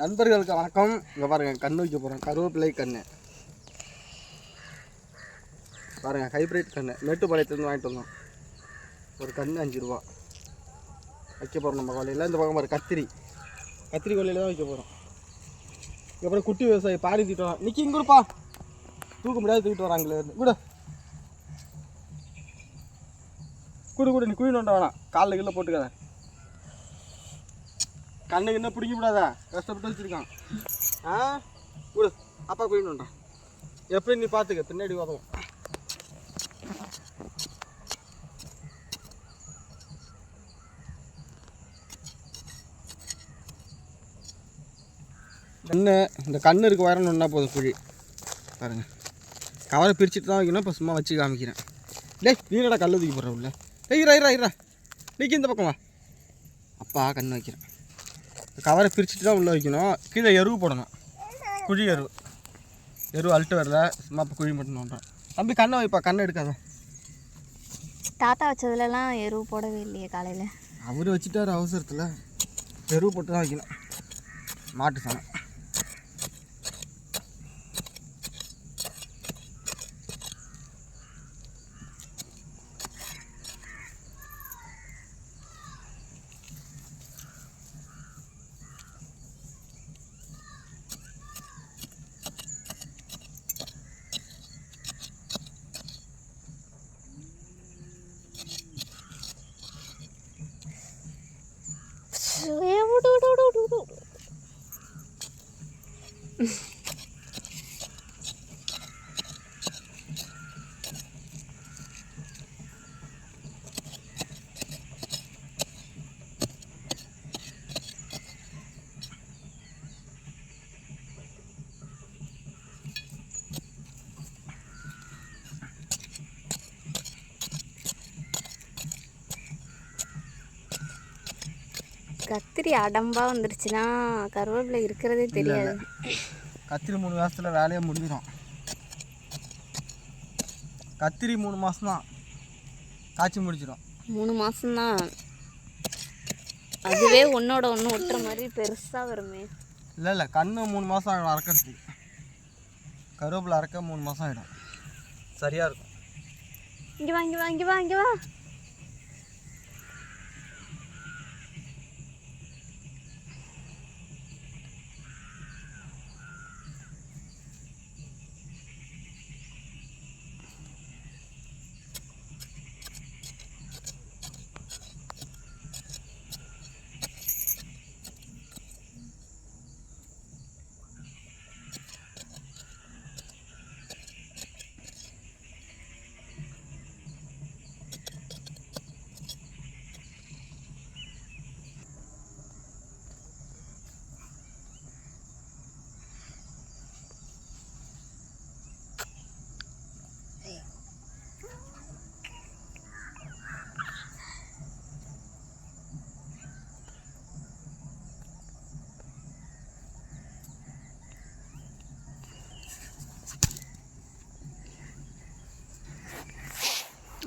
நண்பர்களுக்கு வணக்கம். இங்கே பாருங்கள் கண் வைக்க போகிறோம் கருவேப்பிலை கன்று பாருங்கள் ஹைப்ரிட் கன்று மேட்டுப்பாளையத்துலேருந்து வாங்கிட்டு வந்தோம். ஒரு கன்று அஞ்சு ரூபா. வைக்க போகிறோம் நம்ம கொலையில் இந்த பக்கம் பாரு கத்திரி. கத்திரி கொலையில் தான் வைக்க போகிறோம் அப்புறம் குட்டி விவசாயி பாடி தூக்கிட்டு வரோம் நிற்கி இங்கே இருப்பா. தூக்க முடியாது தூக்கிட்டு வராங்களே. கூட கூடு கூடு நீ குழி நோண்ட வேணாம் காலில் கீழே போட்டுக்கிறேன் கண்ணு கிண்ண பிடிக்க கூடாதா கஷ்டப்பட்டு வச்சுருக்கான். ஆ? விடு அப்பா போயிடணும்டா எப்படி நீ பார்த்துக்க பின்னாடி உதவும் கண்ணு இந்த கண்ணு இருக்கு வரணுன்னா போதும் குழி. பாருங்க. கவரை பிரிச்சுட்டு தான் வைக்கணும் இப்போ சும்மா வச்சு காமிக்கிறேன். டேய் நீனடா கல் தூக்கி போடுற உள்ள? டேய் இரா இரா இரா நீக்கி இந்த பக்கம் வா. அப்பா கண்ணு வைக்கிறேன். கவரை பிரிச்சுட்டு தான் உள்ளே வைக்கணும். கீழே எருவு போடணும். குழி எருவு. எருவு அழுட்டு வரல. சும்மா இப்போ குழி மட்டும் நோண்டுறோம். தம்பி கண்ணை வைப்பா. கண்ணை எடுக்காத. தாத்தா வச்சதுலலாம் எருவு போடவே இல்லையே காலையில். அவர் வச்சுட்டாரு அவசரத்தில். எருவு போட்டு தான் வைக்கணும். மாட்டு சாணம். கத்திரி அடம்பா வந்துருச்சுன்னா கருவேப்பிலை இருக்கிறதே தெரியாது. கத்திரி மூணு மாதத்தில் வேலையை முடிஞ்சிடும். கத்திரி மூணு மாதம் தான் காய்ச்சி முடிச்சிடும் மூணு மாசம்தான் அதுவே ஒன்னோட ஒன்று ஒட்டுற மாதிரி பெருசா வருமே. இல்லை இல்லை. கண்ணு மூணு மாதம் ஆகிடும் அறக்கிறதுக்கு கருவேப்பிலை அறக்க மூணு மாதம் ஆகிடும் சரியாக இருக்கும். இங்க வா இங்க வா இங்க வா இங்க வா.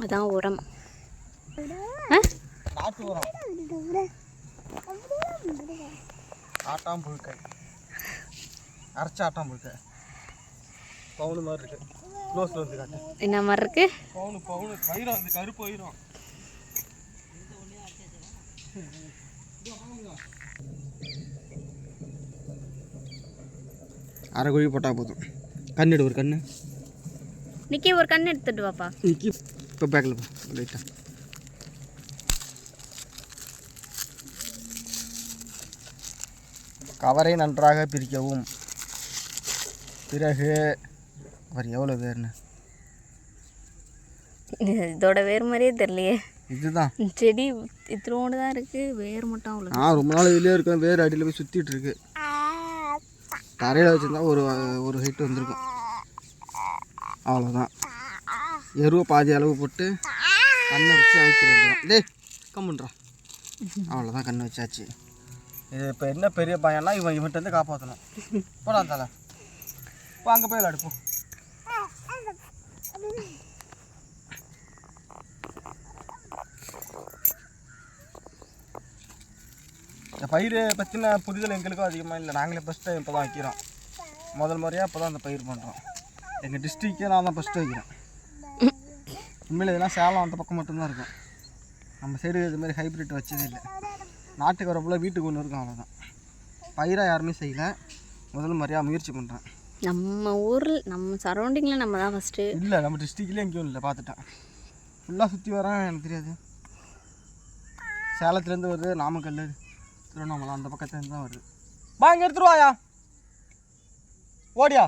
அதான் உரம். ஆட்டாம் புழுக்கை அரைச்ச ஆட்டாம் புழுக்கை பவுனு மாதிரி இருக்கு. க்ளோஸில் வந்து காட்டு. என்ன மாதிரி இருக்கு? பவுனு பவுனு. வயிறம் அந்த கருப்பு வயிறம் அரை குழி போட்டால் போதும். கண்ணிடு ஒரு கண்ணு. நிக்கி ஒரு கண் எடுத்துட்டு வாப்பா. நிக்கி. இப்போ பேக்கில் போ லைட்டாக கவரை நன்றாக பிரிக்கவும். பிறகு அவர் எவ்வளோ வேர்னு இதோட வேர் மாதிரியே தெரியலையே. இதுதான். செடி இத்திரோண்டு தான் இருக்கு வேர் மட்டும் அவ்வளோ நான் ரொம்ப நாள் இதுலேயே இருக்கேன் வேறு அடியில் போய் சுற்றிட்டு இருக்கு. தரையில் வச்சுருந்தா ஒரு ஒரு ஹைட் வந்திருக்கும். அவ்வளோதான் எருவை பாதி அளவு போட்டு கண்ணை வச்சு அழைக்க டே டேய் கம்முன்றா அவ்வளோதான் கண்ணை வச்சாச்சு இது இப்போ என்ன பெரிய பையனா இவன் இவன்ட்டு வந்து காப்பாற்றணும் போடா தலை. இப்போ அங்கே போய் விளையாடு இந்த பயிர் பற்றின புரிதல் எங்களுக்கும் அதிகமாக இல்லை. நாங்களே ஃபஸ்ட்டு இப்போ தான் வைக்கிறோம். முதல் முறையாக இப்போ தான் அந்த பயிர் பண்ணுறோம் எங்கள் டிஸ்ட்ரிக்டே நான் தான் ஃபஸ்ட்டு வைக்கிறேன். உண்மையில் இதெல்லாம் சேலம் அந்த பக்கம் மட்டும்தான் இருக்கும். நம்ம சைடு இது மாதிரி ஹைப்ரிட் வச்சதே இல்லை. நாட்டுக்கு வரப்போல வீட்டுக்கு ஒன்று இருக்கும் அவ்வளோதான் பயிராக யாருமே செய்யலை. முதல் முறையாக முயற்சி பண்ணுறேன் நம்ம ஊரில் நம்ம சரௌண்டிங்கில் நம்ம தான் ஃபஸ்ட்டு இல்லை நம்ம டிஸ்ட்ரிக்ட்லேயே எங்கேயும் இல்லை பார்த்துட்டேன். ஃபுல்லாக சுற்றி வரேன் எனக்கு தெரியாது. சேலத்துலேருந்து வருது நாமக்கல் திருவண்ணாமலை அந்த பக்கத்துலேருந்து தான் வருது. வா இங்கே எடுத்துருவாயா ஓடியா.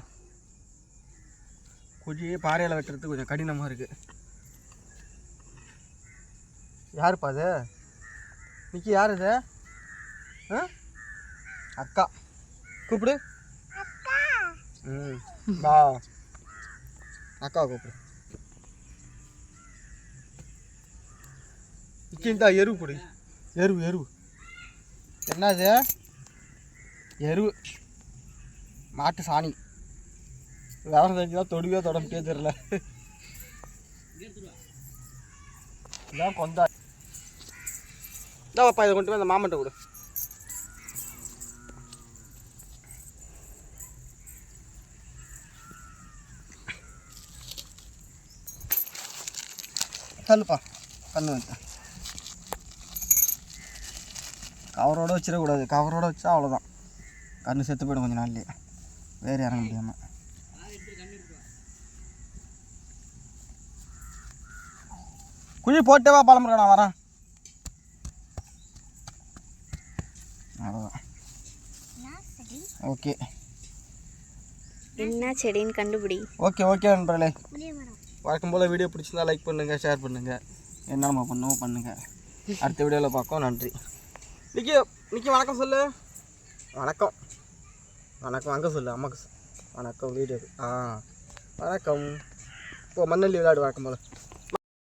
குழி பாறையில் வெட்டுறது கொஞ்சம் கடினமாக இருக்குது யாருப்பா அது? நிக்கி யார் இது? அக்கா. கூப்பிடு. ம் வா. அக்கா கூப்பிடு. இக்கிந்தா எருவு போடு எருவு எருவு. என்னது? எருவு. மாட்டு சாணி. வேலை செஞ்சுதான் தொடுவே தொடம்பிட்டே தெரில இதான் கொந்தா. இதாப்பா இதை கொண்டு போய் அந்த மாமன்ட்ட கொடு. தள்ளுப்பா கண்ணு வைத்தேன் கவரோடு வச்சிடக்கூடாது. கவரோடு வச்சா அவ்வளோதான் கண்ணு செத்து போயிடும் கொஞ்சம் நாள்லயே. வேறு இறங்க முடியாமல் குழி போட்டேவா பழம்புறேன் நான் வரேன். அவ்வளோதான் ஓகே. என்ன செடின்னு கண்டுபிடி. ஓகே ஓகே நண்பர்களே. வழக்கம் போல் வீடியோ பிடிச்சிருந்தா லைக் பண்ணுங்கள் ஷேர் பண்ணுங்கள் என்ன நம்ம பண்ணுவோம் பண்ணுங்கள் அடுத்த வீடியோவில் பார்க்கோம். நன்றி. நிக்கி நிக்கி வணக்கம் சொல்லு. வணக்கம். வணக்கம் அங்கே சொல்லு அம்மாக்கு வணக்கம் வீடியோ ஆ வணக்கம். இப்போ மண்ணள்ளி விளையாடு வழக்கம் போல்.